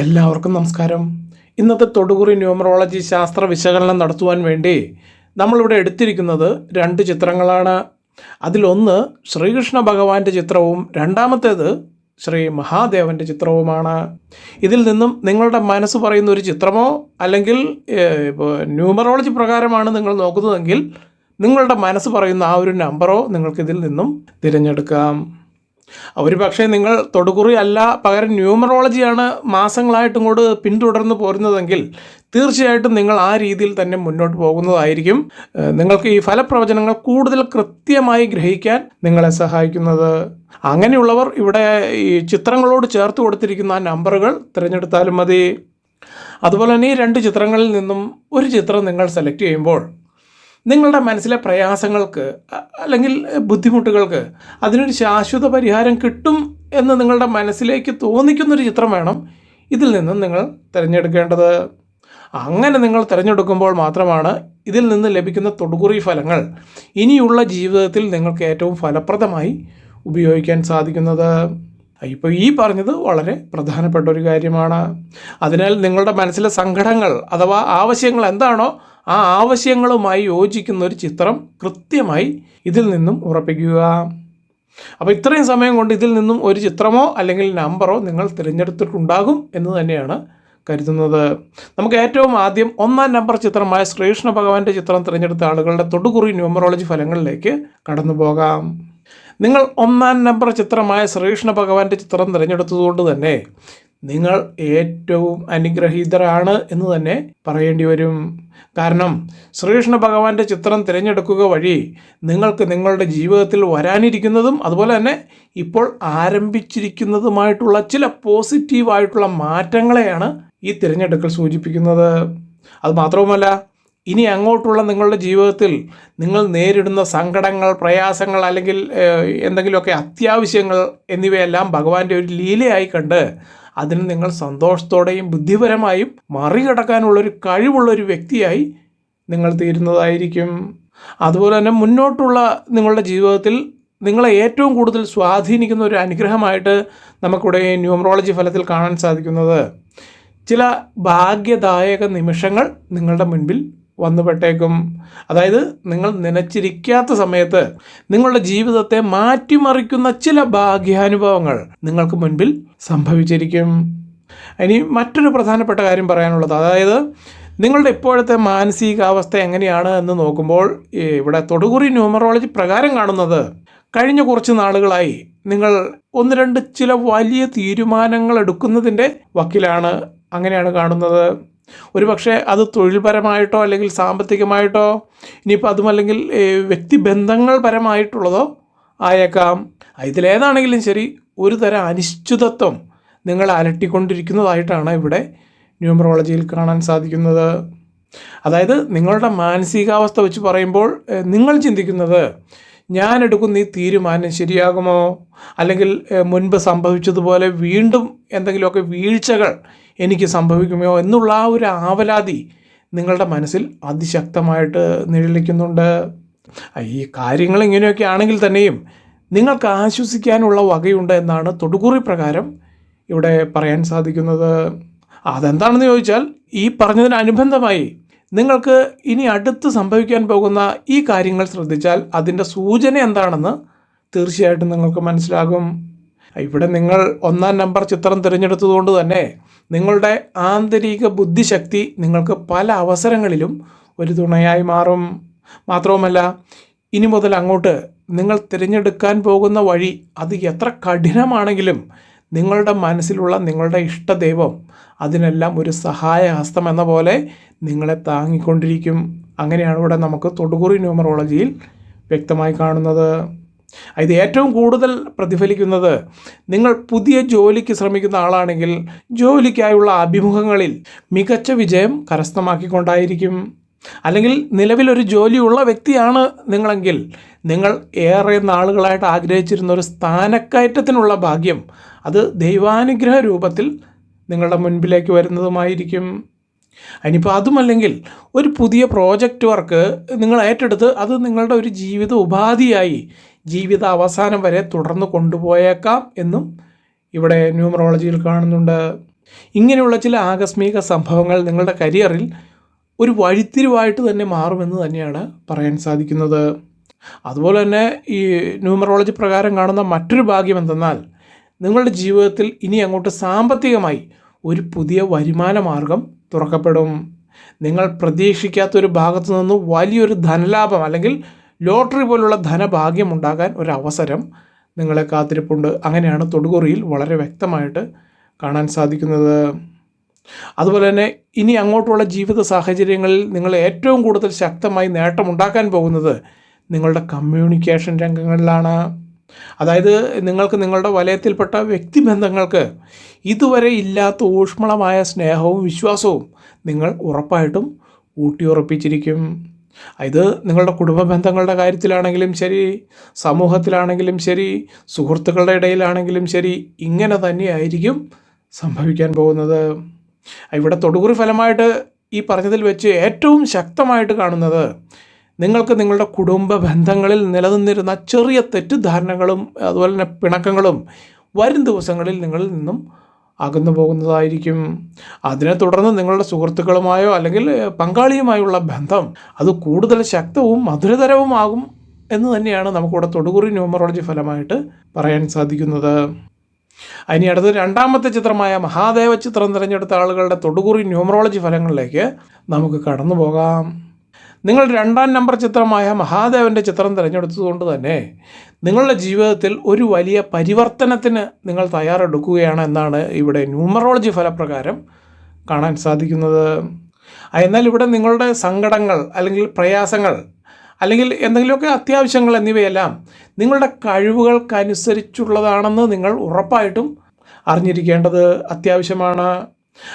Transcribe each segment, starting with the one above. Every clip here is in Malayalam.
എല്ലാവർക്കും നമസ്കാരം. ഇന്നത്തെ തൊടുകുറി ന്യൂമറോളജി ശാസ്ത്ര വിശകലനം നടത്തുവാൻ വേണ്ടി നമ്മളിവിടെ എടുത്തിരിക്കുന്നത് രണ്ട് ചിത്രങ്ങളാണ്. അതിലൊന്ന് ശ്രീകൃഷ്ണ ഭഗവാന്റെ ചിത്രവും രണ്ടാമത്തേത് ശ്രീ മഹാദേവന്റെ ചിത്രവുമാണ്. ഇതിൽ നിന്നും നിങ്ങളുടെ മനസ്സ് പറയുന്ന ഒരു ചിത്രമോ അല്ലെങ്കിൽ ഇപ്പോൾ ന്യൂമറോളജി പ്രകാരമാണ് നിങ്ങൾ നോക്കുന്നതെങ്കിൽ നിങ്ങളുടെ മനസ്സ് പറയുന്ന ആ ഒരു നമ്പറോ നിങ്ങൾക്കിതിൽ നിന്നും തിരഞ്ഞെടുക്കാം. ഒരു പക്ഷേ നിങ്ങൾ തൊടുകുറി അല്ല പകരം ന്യൂമറോളജിയാണ് മാസങ്ങളായിട്ട് ഇങ്ങോട്ട് പിന്തുടർന്ന് പോരുന്നതെങ്കിൽ തീർച്ചയായിട്ടും നിങ്ങൾ ആ രീതിയിൽ തന്നെ മുന്നോട്ട് പോകുന്നതായിരിക്കും. നിങ്ങൾക്ക് ഈ ഫലപ്രവചനങ്ങൾ കൂടുതൽ കൃത്യമായി ഗ്രഹിക്കാൻ നിങ്ങളെ സഹായിക്കുന്നത്. അങ്ങനെയുള്ളവർ ഇവിടെ ഈ ചിത്രങ്ങളോട് ചേർത്ത് കൊടുത്തിരിക്കുന്ന ആ നമ്പറുകൾ തിരഞ്ഞെടുത്താലും മതി. അതുപോലെ തന്നെ ഈ രണ്ട് ചിത്രങ്ങളിൽ നിന്നും ഒരു ചിത്രം നിങ്ങൾ സെലക്ട് ചെയ്യുമ്പോൾ നിങ്ങളുടെ മനസ്സിലെ പ്രയാസങ്ങൾക്ക് അല്ലെങ്കിൽ ബുദ്ധിമുട്ടുകൾക്ക് അതിനൊരു ശാശ്വത പരിഹാരം കിട്ടും എന്ന് നിങ്ങളുടെ മനസ്സിലേക്ക് തോന്നിക്കുന്നൊരു ചിത്രം വേണം ഇതിൽ നിന്നും നിങ്ങൾ തിരഞ്ഞെടുക്കേണ്ടത്. അങ്ങനെ നിങ്ങൾ തിരഞ്ഞെടുക്കുമ്പോൾ മാത്രമാണ് ഇതിൽ നിന്ന് ലഭിക്കുന്ന തൊടുകുറി ഫലങ്ങൾ ഇനിയുള്ള ജീവിതത്തിൽ നിങ്ങൾക്ക് ഏറ്റവും ഫലപ്രദമായി ഉപയോഗിക്കാൻ സാധിക്കുന്നത്. ഇപ്പോൾ ഈ പറഞ്ഞത് വളരെ പ്രധാനപ്പെട്ട ഒരു കാര്യമാണ്. അതിനാൽ നിങ്ങളുടെ മനസ്സിലെ സങ്കടങ്ങൾ അഥവാ ആവശ്യങ്ങൾ എന്താണോ ആ ആവശ്യങ്ങളുമായി യോജിക്കുന്ന ഒരു ചിത്രം കൃത്യമായി ഇതിൽ നിന്നും ഉറപ്പിക്കുക. അപ്പോൾ ഇത്രയും സമയം കൊണ്ട് ഇതിൽ നിന്നും ഒരു ചിത്രമോ അല്ലെങ്കിൽ നമ്പറോ നിങ്ങൾ തിരഞ്ഞെടുത്തിട്ടുണ്ടാകും എന്ന് തന്നെയാണ് കരുതുന്നത്. നമുക്ക് ഏറ്റവും ആദ്യം ഒന്നാം നമ്പർ ചിത്രമായ ശ്രീകൃഷ്ണ ഭഗവാന്റെ ചിത്രം തിരഞ്ഞെടുത്ത ആളുകളുടെ തൊടുകുറി ന്യൂമറോളജി ഫലങ്ങളിലേക്ക് കടന്നു പോകാം. നിങ്ങൾ ഒന്നാം നമ്പർ ചിത്രമായ ശ്രീകൃഷ്ണ ഭഗവാന്റെ ചിത്രം തിരഞ്ഞെടുത്തതുകൊണ്ട് തന്നെ നിങ്ങൾ ഏറ്റവും അനുഗ്രഹീതരാണ് എന്ന് തന്നെ പറയേണ്ടി വരും. കാരണം ശ്രീകൃഷ്ണ ഭഗവാന്റെ ചിത്രം തിരഞ്ഞെടുക്കുക വഴി നിങ്ങൾക്ക് നിങ്ങളുടെ ജീവിതത്തിൽ വരാനിരിക്കുന്നതും അതുപോലെ തന്നെ ഇപ്പോൾ ആരംഭിച്ചിരിക്കുന്നതുമായിട്ടുള്ള ചില പോസിറ്റീവായിട്ടുള്ള മാറ്റങ്ങളെയാണ് ഈ തിരഞ്ഞെടുക്കൽ സൂചിപ്പിക്കുന്നത്. അത് മാത്രവുമല്ല ഇനി അങ്ങോട്ടുള്ള നിങ്ങളുടെ ജീവിതത്തിൽ നിങ്ങൾ നേരിടുന്ന സങ്കടങ്ങൾ പ്രയാസങ്ങൾ അല്ലെങ്കിൽ എന്തെങ്കിലുമൊക്കെ അത്യാവശ്യങ്ങൾ എന്നിവയെല്ലാം ഭഗവാന്റെ ഒരു ലീലയായി കണ്ട് അതിന് നിങ്ങൾ സന്തോഷത്തോടെയും ബുദ്ധിപരമായും മറികടക്കാനുള്ളൊരു കഴിവുള്ളൊരു വ്യക്തിയായി നിങ്ങൾ തീരുന്നതായിരിക്കും. അതുപോലെ തന്നെ മുന്നോട്ടുള്ള നിങ്ങളുടെ ജീവിതത്തിൽ നിങ്ങളെ ഏറ്റവും കൂടുതൽ സ്വാധീനിക്കുന്ന ഒരു അനുഗ്രഹമായിട്ട് നമുക്കിവിടെ ന്യൂമറോളജി ഫലത്തിൽ കാണാൻ സാധിക്കുന്നത്. ചില ഭാഗ്യദായക നിമിഷങ്ങൾ നിങ്ങളുടെ മുൻപിൽ വന്നുപെട്ടേക്കും അതായത് നിങ്ങൾ നനച്ചിരിക്കാത്ത സമയത്ത് നിങ്ങളുടെ ജീവിതത്തെ മാറ്റിമറിക്കുന്ന ചില ഭാഗ്യാനുഭവങ്ങൾ നിങ്ങൾക്ക് മുൻപിൽ സംഭവിച്ചിരിക്കും. ഇനി മറ്റൊരു പ്രധാനപ്പെട്ട കാര്യം പറയാനുള്ളത് അതായത് നിങ്ങളുടെ ഇപ്പോഴത്തെ മാനസികാവസ്ഥ എങ്ങനെയാണ് എന്ന് നോക്കുമ്പോൾ ഇവിടെ തൊടുകുറി ന്യൂമറോളജി പ്രകാരം കാണുന്നത് കഴിഞ്ഞ കുറച്ച് നാളുകളായി നിങ്ങൾ ഒന്ന് രണ്ട് ചില വലിയ തീരുമാനങ്ങൾ എടുക്കുന്നതിന്റെ വക്കിലാണ് അങ്ങനെയാണ് കാണുന്നത്. ഒരു പക്ഷേ അത് തൊഴിൽപരമായിട്ടോ അല്ലെങ്കിൽ സാമ്പത്തികമായിട്ടോ ഇനിയിപ്പോൾ അതുമല്ലെങ്കിൽ വ്യക്തിബന്ധങ്ങൾ പരമായിട്ടുള്ളതോ ആയേക്കാം. ഇതിലേതാണെങ്കിലും ശരി ഒരു തരം അനിശ്ചിതത്വം നിങ്ങൾ അലട്ടിക്കൊണ്ടിരിക്കുന്നതായിട്ടാണ് ഇവിടെ ന്യൂമറോളജിയിൽ കാണാൻ സാധിക്കുന്നത്. അതായത് നിങ്ങളുടെ മാനസികാവസ്ഥ വെച്ച് പറയുമ്പോൾ നിങ്ങൾ ചിന്തിക്കുന്നത് ഞാൻ എടുക്കുന്ന ഈ തീരുമാനം ശരിയാകുമോ? അല്ലെങ്കിൽ മുൻപ് സംഭവിച്ചതുപോലെ വീണ്ടും എന്തെങ്കിലുമൊക്കെ വീഴ്ചകൾ എനിക്ക് സംഭവിക്കുമോ എന്നുള്ള ആ ഒരു ആവലാതി നിങ്ങളുടെ മനസ്സിൽ അതിശക്തമായിട്ട് നിഴലിക്കുന്നുണ്ട്. ഈ കാര്യങ്ങൾ ഇങ്ങനെയൊക്കെ ആണെങ്കിൽ തന്നെയും നിങ്ങൾക്ക് ആശ്വസിക്കാനുള്ള വകയുണ്ട് എന്നാണ് തൊടുകുറി പ്രകാരം ഇവിടെ പറയാൻ സാധിക്കുന്നത്. അതെന്താണെന്ന് ചോദിച്ചാൽ ഈ പറഞ്ഞതിന് അനുബന്ധമായി നിങ്ങൾക്ക് ഇനി അടുത്ത് സംഭവിക്കാൻ പോകുന്ന ഈ കാര്യങ്ങൾ ശ്രദ്ധിച്ചാൽ അതിന്റെ സൂചന എന്താണെന്ന് തീർച്ചയായിട്ടും നിങ്ങൾക്ക് മനസ്സിലാകും. ഇവിടെ നിങ്ങൾ ഒന്നാം നമ്പർ ചിത്രം തിരഞ്ഞെടുത്തതുകൊണ്ട് തന്നെ നിങ്ങളുടെ ആന്തരിക ബുദ്ധിശക്തി നിങ്ങൾക്ക് പല അവസരങ്ങളിലും ഒരു തുണയായി മാറും. മാത്രവുമല്ല ഇനി മുതൽ അങ്ങോട്ട് നിങ്ങൾ തിരഞ്ഞെടുക്കാൻ പോകുന്ന വഴി അത് എത്ര കഠിനമാണെങ്കിലും നിങ്ങളുടെ മനസ്സിലുള്ള നിങ്ങളുടെ ഇഷ്ടദൈവം അതിനെല്ലാം ഒരു സഹായഹസ്തം എന്ന പോലെ നിങ്ങളെ താങ്ങിക്കൊണ്ടിരിക്കും. അങ്ങനെയാണ് ഇവിടെ നമുക്ക് തൊടുകുറി ന്യൂമറോളജിയിൽ വ്യക്തമായി കാണുന്നത്. ഇത് ഏറ്റവും കൂടുതൽ പ്രതിഫലിക്കുന്നത് നിങ്ങൾ പുതിയ ജോലിക്ക് ശ്രമിക്കുന്ന ആളാണെങ്കിൽ ജോലിക്കായുള്ള അഭിമുഖങ്ങളിൽ മികച്ച വിജയം കരസ്ഥമാക്കിക്കൊണ്ടായിരിക്കും. അല്ലെങ്കിൽ നിലവിലൊരു ജോലിയുള്ള വ്യക്തിയാണ് നിങ്ങളെങ്കിൽ നിങ്ങൾ ഏറെ നാളുകളായിട്ട് ആഗ്രഹിച്ചിരുന്ന ഒരു സ്ഥാനക്കയറ്റത്തിനുള്ള ഭാഗ്യം അത് ദൈവാനുഗ്രഹ രൂപത്തിൽ നിങ്ങളുടെ മുൻപിലേക്ക് വരുന്നതുമായിരിക്കും. അതിനിപ്പോൾ അതുമല്ലെങ്കിൽ ഒരു പുതിയ പ്രോജക്റ്റ് വർക്ക് നിങ്ങൾ ഏറ്റെടുത്ത് അത് നിങ്ങളുടെ ഒരു ജീവിത ഉപാധിയായി ജീവിത അവസാനം വരെ തുടർന്ന് കൊണ്ടുപോയേക്കാം എന്നും ഇവിടെ ന്യൂമറോളജിയിൽ കാണുന്നുണ്ട്. ഇങ്ങനെയുള്ള ചില ആകസ്മിക സംഭവങ്ങൾ നിങ്ങളുടെ കരിയറിൽ ഒരു വഴിത്തിരിവായിട്ട് തന്നെ മാറുമെന്ന് തന്നെയാണ് പറയാൻ സാധിക്കുന്നത്. അതുപോലെ തന്നെ ഈ ന്യൂമറോളജി പ്രകാരം കാണുന്ന മറ്റൊരു ഭാഗ്യം എന്തെന്നാൽ നിങ്ങളുടെ ജീവിതത്തിൽ ഇനി അങ്ങോട്ട് സാമ്പത്തികമായി ഒരു പുതിയ വരുമാന മാർഗം തുറക്കപ്പെടും. നിങ്ങൾ പ്രതീക്ഷിക്കാത്തൊരു ഭാഗത്തു നിന്ന് വലിയൊരു ധനലാഭം അല്ലെങ്കിൽ ലോട്ടറി പോലുള്ള ധനഭാഗ്യം ഉണ്ടാകാൻ ഒരു അവസരം നിങ്ങളെ കാത്തിരിപ്പുണ്ട്. അങ്ങനെയാണ് തൊടുകുറിയിൽ വളരെ വ്യക്തമായിട്ട് കാണാൻ സാധിക്കുന്നത്. അതുപോലെ തന്നെ ഇനി അങ്ങോട്ടുള്ള ജീവിത സാഹചര്യങ്ങളിൽ നിങ്ങൾ ഏറ്റവും കൂടുതൽ ശക്തമായി നേട്ടമുണ്ടാക്കാൻ പോകുന്നത് നിങ്ങളുടെ കമ്മ്യൂണിക്കേഷൻ രംഗങ്ങളിലാണ്. അതായത് നിങ്ങൾക്ക് നിങ്ങളുടെ വലയത്തിൽപ്പെട്ട വ്യക്തിബന്ധങ്ങൾക്ക് ഇതുവരെ ഇല്ലാത്ത ഊഷ്മളമായ സ്നേഹവും വിശ്വാസവും നിങ്ങൾ ഉറപ്പായിട്ടും ഊട്ടിയുറപ്പിച്ചിരിക്കും. ഇത് നിങ്ങളുടെ കുടുംബ ബന്ധങ്ങളുടെ കാര്യത്തിലാണെങ്കിലും ശരി സമൂഹത്തിലാണെങ്കിലും ശരി സുഹൃത്തുക്കളുടെ ഇടയിലാണെങ്കിലും ശരി ഇങ്ങനെ തന്നെയായിരിക്കും സംഭവിക്കാൻ പോകുന്നത്. ഇവിടെ തൊടുകുറി ഫലമായിട്ട് ഈ പറഞ്ഞതിൽ വെച്ച് ഏറ്റവും ശക്തമായിട്ട് കാണുന്നത് നിങ്ങൾക്ക് നിങ്ങളുടെ കുടുംബ ബന്ധങ്ങളിൽ നിലനിന്നിരുന്ന ചെറിയ തെറ്റിദ്ധാരണകളും അതുപോലെ തന്നെ പിണക്കങ്ങളും വരും ദിവസങ്ങളിൽ നിങ്ങളിൽ നിന്നും അകന്നു പോകുന്നതായിരിക്കും അതിനെ തുടർന്ന് നിങ്ങളുടെ സുഹൃത്തുക്കളുമായോ അല്ലെങ്കിൽ പങ്കാളിയുമായുള്ള ബന്ധം അത് കൂടുതൽ ശക്തവും മധുരതരവുമാകും എന്ന് തന്നെയാണ് നമുക്കിവിടെ തൊടുകുറി ന്യൂമറോളജി ഫലമായിട്ട് പറയാൻ സാധിക്കുന്നത്. അതിനി അടുത്ത് രണ്ടാമത്തെ ചിത്രമായ മഹാദേവ ചിത്രം തിരഞ്ഞെടുത്ത ആളുകളുടെ തൊടുകുറി ന്യൂമറോളജി ഫലങ്ങളിലേക്ക് നമുക്ക് കടന്നു പോകാം നിങ്ങൾ രണ്ടാം നമ്പർ ചിത്രമായ മഹാദേവന്റെ ചിത്രം തിരഞ്ഞെടുത്തതുകൊണ്ട് തന്നെ നിങ്ങളുടെ ജീവിതത്തിൽ ഒരു വലിയ പരിവർത്തനത്തിന് നിങ്ങൾ തയ്യാറെടുക്കുകയാണ് എന്നാണ് ഇവിടെ ന്യൂമറോളജി ഫലപ്രകാരം കാണാൻ സാധിക്കുന്നത്. എന്നാൽ ഇവിടെ നിങ്ങളുടെ സങ്കടങ്ങൾ അല്ലെങ്കിൽ പ്രയാസങ്ങൾ അല്ലെങ്കിൽ എന്തെങ്കിലുമൊക്കെ അത്യാവശ്യങ്ങൾ എന്നിവയെല്ലാം നിങ്ങളുടെ കഴിവുകൾക്കനുസരിച്ചുള്ളതാണെന്ന് നിങ്ങൾ ഉറപ്പായിട്ടും അറിഞ്ഞിരിക്കേണ്ടത് അത്യാവശ്യമാണ്.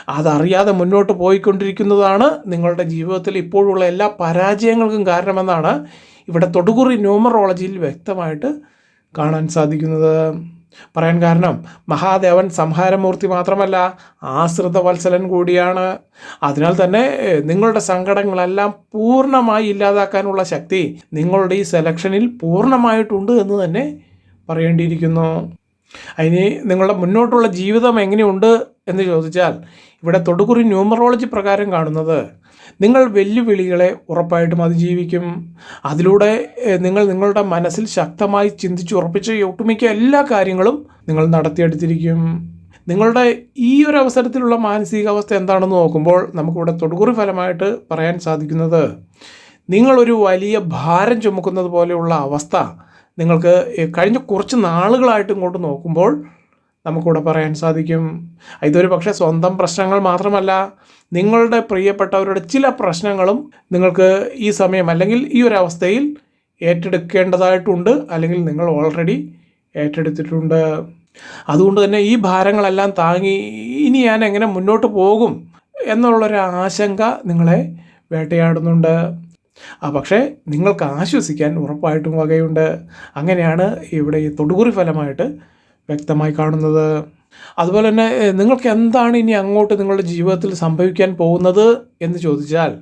അതറിയാതെ മുന്നോട്ട് പോയിക്കൊണ്ടിരിക്കുന്നതാണ് നിങ്ങളുടെ ജീവിതത്തിൽ ഇപ്പോഴുള്ള എല്ലാ പരാജയങ്ങൾക്കും കാരണമെന്നാണ് ഇവിടെ തൊടുകുറി ന്യൂമറോളജിയിൽ വ്യക്തമായിട്ട് കാണാൻ സാധിക്കുന്നത്. പറയാൻ കാരണം മഹാദേവൻ സംഹാരമൂർത്തി മാത്രമല്ല ആശ്രിത വത്സലൻ കൂടിയാണ്. അതിനാൽ തന്നെ നിങ്ങളുടെ സങ്കടങ്ങളെല്ലാം പൂർണമായി ഇല്ലാതാക്കാനുള്ള ശക്തി നിങ്ങളുടെ ഈ സെലക്ഷനിൽ പൂർണമായിട്ടുണ്ട് എന്ന് തന്നെ പറയേണ്ടിയിരിക്കുന്നു. അതിന് നിങ്ങളുടെ മുന്നോട്ടുള്ള ജീവിതം എങ്ങനെയുണ്ട്? എന്ന് ചോദിച്ചാൽ ഇവിടെ തൊടുകുറി ന്യൂമറോളജി പ്രകാരം കാണുന്നത് നിങ്ങൾ വെല്ലുവിളികളെ ഉറപ്പായിട്ടും അതിജീവിക്കും. അതിലൂടെ നിങ്ങൾ നിങ്ങളുടെ മനസ്സിൽ ശക്തമായി ചിന്തിച്ച് ഉറപ്പിച്ച ഒട്ടുമിക്ക എല്ലാ കാര്യങ്ങളും നിങ്ങൾ നടത്തിയെടുത്തിരിക്കും. നിങ്ങളുടെ ഈ ഒരു അവസരത്തിലുള്ള മാനസികാവസ്ഥ എന്താണെന്ന് നോക്കുമ്പോൾ നമുക്കിവിടെ തൊടുകുറി ഫലമായിട്ട് പറയാൻ സാധിക്കുന്നത് നിങ്ങളൊരു വലിയ ഭാരം ചുമക്കുന്നത് പോലെയുള്ള അവസ്ഥ നിങ്ങൾക്ക് കഴിഞ്ഞ കുറച്ച് നാളുകളായിട്ട് ഇങ്ങോട്ട് നോക്കുമ്പോൾ നമുക്കിവിടെ പറയാൻ സാധിക്കും. ഇതൊരു പക്ഷേ സ്വന്തം പ്രശ്നങ്ങൾ മാത്രമല്ല നിങ്ങളുടെ പ്രിയപ്പെട്ടവരുടെ ചില പ്രശ്നങ്ങളും നിങ്ങൾക്ക് ഈ സമയം അല്ലെങ്കിൽ ഈ ഒരു അവസ്ഥയിൽ ഏറ്റെടുക്കേണ്ടതായിട്ടുണ്ട് അല്ലെങ്കിൽ നിങ്ങൾ ഓൾറെഡി ഏറ്റെടുത്തിട്ടുണ്ട്. അതുകൊണ്ട് തന്നെ ഈ ഭാരങ്ങളെല്ലാം താങ്ങി ഇനി ഞാൻ എങ്ങനെ മുന്നോട്ട് പോകും എന്നുള്ളൊരു ആശങ്ക നിങ്ങളെ വേട്ടയാടുന്നുണ്ട്. ആ പക്ഷേ നിങ്ങൾക്ക് ആശ്വസിക്കാൻ ഉറപ്പായിട്ടും വകയുണ്ട്. അങ്ങനെയാണ് ഇവിടെ ഈ തൊടുകുറി ഫലമായിട്ട് വ്യക്തമായി കാണുന്നത്. അതുപോലെ തന്നെ നിങ്ങൾക്ക് എന്താണ് ഇനി അങ്ങോട്ട് നിങ്ങളുടെ ജീവിതത്തിൽ സംഭവിക്കാൻ പോകുന്നത് എന്ന് ചോദിച്ചാൽ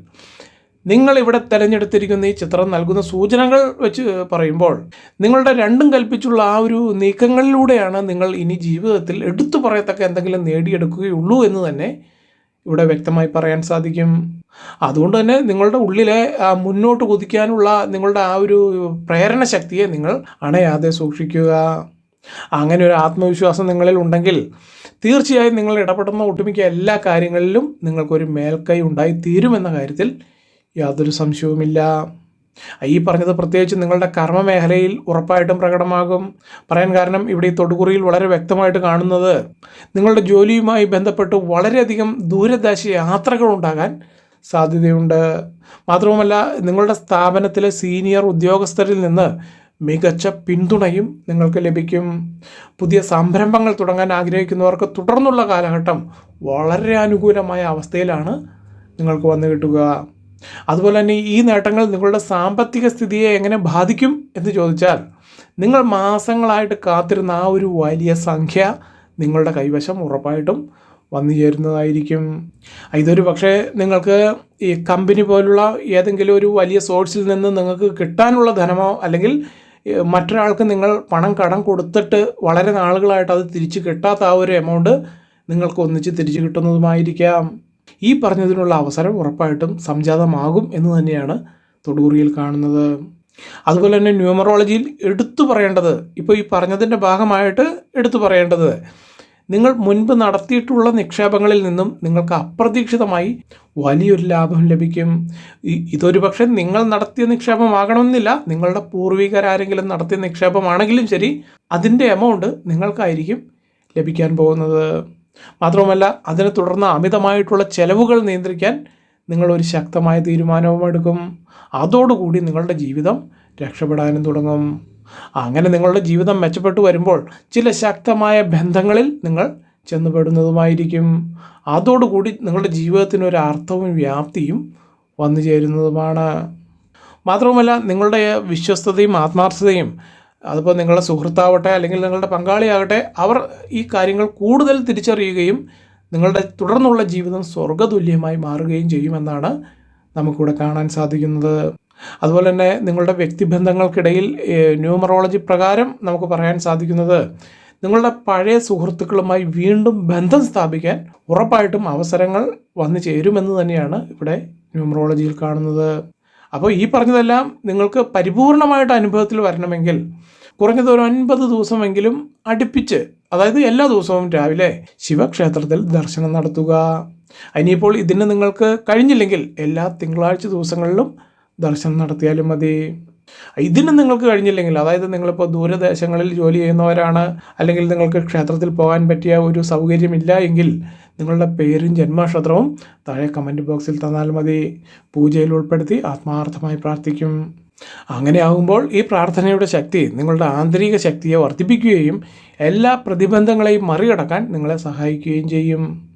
നിങ്ങൾ ഇവിടെ തിരഞ്ഞെടുത്തിരിക്കുന്ന ഈ ചിത്രം നൽകുന്ന സൂചനകൾ വെച്ച് പറയുമ്പോൾ നിങ്ങളുടെ രണ്ടും കൽപ്പിച്ചുള്ള ആ ഒരു നീക്കങ്ങളിലൂടെയാണ് നിങ്ങൾ ഇനി ജീവിതത്തിൽ എടുത്തു പറയത്തക്ക എന്തെങ്കിലും നേടിയെടുക്കുകയുള്ളൂ എന്ന് തന്നെ ഇവിടെ വ്യക്തമായി പറയാൻ സാധിക്കും. അതുകൊണ്ട് തന്നെ നിങ്ങളുടെ ഉള്ളിലെ മുന്നോട്ട് കുതിക്കാനുള്ള നിങ്ങളുടെ ആ ഒരു പ്രേരണ ശക്തിയെ നിങ്ങൾ അണയാതെ സൂക്ഷിക്കുക. അങ്ങനെ ഒരു ആത്മവിശ്വാസം നിങ്ങളിൽ ഉണ്ടെങ്കിൽ തീർച്ചയായും നിങ്ങൾ ഇടപെടുന്ന ഒട്ടുമിക്ക എല്ലാ കാര്യങ്ങളിലും നിങ്ങൾക്കൊരു മേൽക്കൈ ഉണ്ടായി തീരുമെന്ന കാര്യത്തിൽ യാതൊരു സംശയവുമില്ല. ഈ പറഞ്ഞത് പ്രത്യേകിച്ച് നിങ്ങളുടെ കർമ്മ മേഖലയിൽ ഉറപ്പായിട്ടും പ്രകടമാകും. പറയാൻ കാരണം ഇവിടെ ഈ തൊടുകുറിയിൽ വളരെ വ്യക്തമായിട്ട് കാണുന്നത് നിങ്ങളുടെ ജോലിയുമായി ബന്ധപ്പെട്ട് വളരെയധികം ദൂരദാശ യാത്രകൾ ഉണ്ടാകാൻ സാധ്യതയുണ്ട്. മാത്രവുമല്ല നിങ്ങളുടെ സ്ഥാപനത്തിലെ സീനിയർ ഉദ്യോഗസ്ഥരിൽ നിന്ന് മികച്ച പിന്തുണയും നിങ്ങൾക്ക് ലഭിക്കും. പുതിയ സംരംഭങ്ങൾ തുടങ്ങാൻ ആഗ്രഹിക്കുന്നവർക്ക് തുടർന്നുള്ള കാലഘട്ടം വളരെ അനുകൂലമായ അവസ്ഥയിലാണ് നിങ്ങൾക്ക് വന്നു കിട്ടുക. അതുപോലെ തന്നെ ഈ നേട്ടങ്ങൾ നിങ്ങളുടെ സാമ്പത്തിക സ്ഥിതിയെ എങ്ങനെ ബാധിക്കും എന്ന് ചോദിച്ചാൽ നിങ്ങൾ മാസങ്ങളായിട്ട് കാത്തിരുന്ന ആ ഒരു വലിയ സംഖ്യ നിങ്ങളുടെ കൈവശം ഉറപ്പായിട്ടും വന്നു ചേരുന്നതായിരിക്കും. ഇതൊരു പക്ഷേ നിങ്ങൾക്ക് ഈ കമ്പനി പോലുള്ള ഏതെങ്കിലും ഒരു വലിയ സോഴ്സിൽ നിന്ന് നിങ്ങൾക്ക് കിട്ടാനുള്ള ധനമോ അല്ലെങ്കിൽ മറ്റൊരാൾക്ക് നിങ്ങൾ പണം കടം കൊടുത്തിട്ട് വളരെ നാളുകളായിട്ട് അത് തിരിച്ച് കിട്ടാത്ത ആ ഒരു എമൗണ്ട് നിങ്ങൾക്ക് ഒന്നിച്ച് തിരിച്ചു കിട്ടുന്നതുമായിരിക്കാം. ഈ പറഞ്ഞതിനുള്ള അവസരം ഉറപ്പായിട്ടും സംജാതമാകും എന്ന് തന്നെയാണ് തൊടുകുറിയിൽ കാണുന്നത്. അതുപോലെ തന്നെ ന്യൂമറോളജിയിൽ എടുത്തു പറയേണ്ടത് ഇപ്പോൾ ഈ പറഞ്ഞതിന്റെ ഭാഗമായിട്ട് എടുത്തു പറയേണ്ടത് നിങ്ങൾ മുൻപ് നടത്തിയിട്ടുള്ള നിക്ഷേപങ്ങളിൽ നിന്നും നിങ്ങൾക്ക് അപ്രതീക്ഷിതമായി വലിയൊരു ലാഭം ലഭിക്കും. ഇതൊരു പക്ഷേ നിങ്ങൾ നടത്തിയ നിക്ഷേപമാകണമെന്നില്ല. നിങ്ങളുടെ പൂർവികരാരെങ്കിലും നടത്തിയ നിക്ഷേപമാണെങ്കിലും ശരി അതിന്റെ എമൗണ്ട് നിങ്ങൾക്കായിരിക്കും ലഭിക്കാൻ പോകുന്നത്. മാത്രവുമല്ല അതിനെ തുടർന്ന് അമിതമായിട്ടുള്ള ചെലവുകൾ നിയന്ത്രിക്കാൻ നിങ്ങളൊരു ശക്തമായ തീരുമാനവും എടുക്കും. അതോടുകൂടി നിങ്ങളുടെ ജീവിതം രക്ഷപ്പെടാനും തുടങ്ങും. അങ്ങനെ നിങ്ങളുടെ ജീവിതം മെച്ചപ്പെട്ടു വരുമ്പോൾ ചില ശക്തമായ ബന്ധങ്ങളിൽ നിങ്ങൾ ചെന്നുപെടുന്നതുമായിരിക്കും. അതോടുകൂടി നിങ്ങളുടെ ജീവിതത്തിന് ഒരു അർത്ഥവും വ്യാപ്തിയും വന്നു ചേരുന്നതുമാണ്. മാത്രവുമല്ല നിങ്ങളുടെ വിശ്വസ്തതയും ആത്മാർത്ഥതയും അതിപ്പോൾ നിങ്ങളുടെ സുഹൃത്താവട്ടെ അല്ലെങ്കിൽ നിങ്ങളുടെ പങ്കാളിയാകട്ടെ അവർ ഈ കാര്യങ്ങൾ കൂടുതൽ തിരിച്ചറിയുകയും നിങ്ങളുടെ തുടർന്നുള്ള ജീവിതം സ്വർഗതുല്യമായി മാറുകയും ചെയ്യുമെന്നാണ് നമുക്കിവിടെ കാണാൻ സാധിക്കുന്നത്. അതുപോലെ തന്നെ നിങ്ങളുടെ വ്യക്തിബന്ധങ്ങൾക്കിടയിൽ ന്യൂമറോളജി പ്രകാരം നമുക്ക് പറയാൻ സാധിക്കുന്നത് നിങ്ങളുടെ പഴയ സുഹൃത്തുക്കളുമായി വീണ്ടും ബന്ധം സ്ഥാപിക്കാൻ ഉറപ്പായിട്ടും അവസരങ്ങൾ വന്നു ചേരുമെന്ന് തന്നെയാണ് ഇവിടെ ന്യൂമറോളജിയിൽ കാണുന്നത്. അപ്പോൾ ഈ പറഞ്ഞതെല്ലാം നിങ്ങൾക്ക് പരിപൂർണമായിട്ട് അനുഭവത്തിൽ വരണമെങ്കിൽ കുറഞ്ഞത് ഒരു അൻപത് ദിവസമെങ്കിലും അടുപ്പിച്ച് അതായത് എല്ലാ ദിവസവും രാവിലെ ശിവക്ഷേത്രത്തിൽ ദർശനം നടത്തുക. ഇനിയിപ്പോൾ ഇതിന് നിങ്ങൾക്ക് കഴിഞ്ഞില്ലെങ്കിൽ എല്ലാ തിങ്കളാഴ്ച ദിവസങ്ങളിലും ദർശനം നടത്തിയാലും മതി. ഇതിന് നിങ്ങൾക്ക് കഴിഞ്ഞില്ലെങ്കിൽ അതായത് നിങ്ങളിപ്പോൾ ദൂരദേശങ്ങളിൽ ജോലി ചെയ്യുന്നവരാണ് അല്ലെങ്കിൽ നിങ്ങൾക്ക് ക്ഷേത്രത്തിൽ പോകാൻ പറ്റിയ ഒരു സൗകര്യമില്ല എങ്കിൽ നിങ്ങളുടെ പേരും ജന്മനക്ഷത്രവും താഴെ കമന്റ് ബോക്സിൽ തന്നാൽ മതി. പൂജയിൽ ഉൾപ്പെടുത്തി ആത്മാർത്ഥമായി പ്രാർത്ഥിക്കും. അങ്ങനെ ആകുമ്പോൾ ഈ പ്രാർത്ഥനയുടെ ശക്തി നിങ്ങളുടെ ആന്തരിക ശക്തിയെ വർദ്ധിപ്പിക്കുകയും എല്ലാ പ്രതിബന്ധങ്ങളെയും മറികടക്കാൻ നിങ്ങളെ സഹായിക്കുകയും ചെയ്യും.